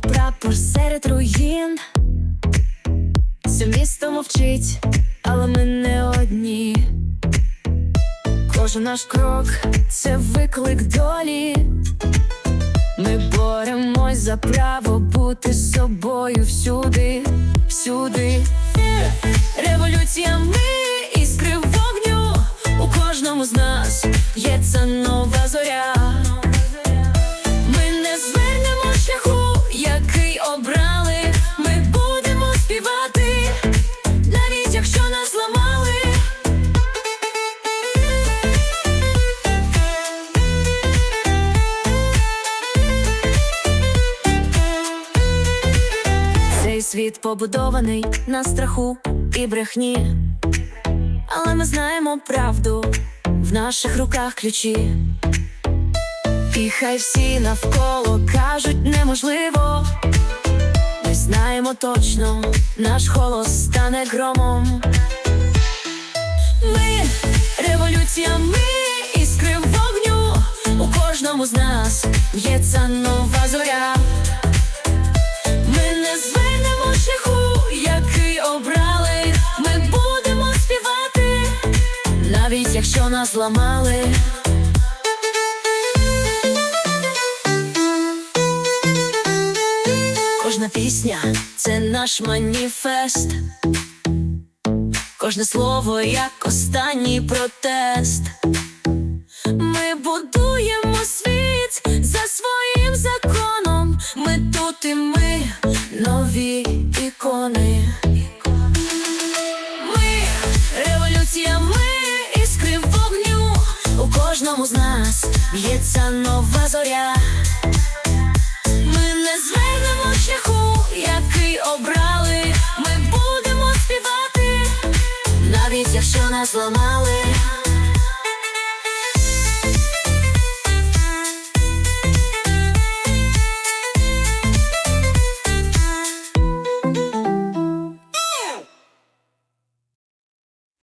прапор серед руїн. Все місто мовчить, але ми не одні. Кожен наш крок це виклик долі. Ми боремось за право бути собою всюди, всюди. Революція ми іскри вогню у кожному з нас є ця нова зоря. Світ побудований на страху і брехні, але ми знаємо правду в наших руках ключі. І хай всі навколо кажуть неможливо. Ми знаємо точно, наш голос стане громом. Ми революція, ми іскри вогню. У кожному з нас ця нова зоря. Якщо нас зламали. Кожна пісня це наш маніфест. Кожне слово як останній протест. Ми будуємо світ за своїм законом. Кожному з нас б'ється нова зоря. Ми не звернемо шляху, який обрали. Ми будемо співати, навіть якщо нас зламали.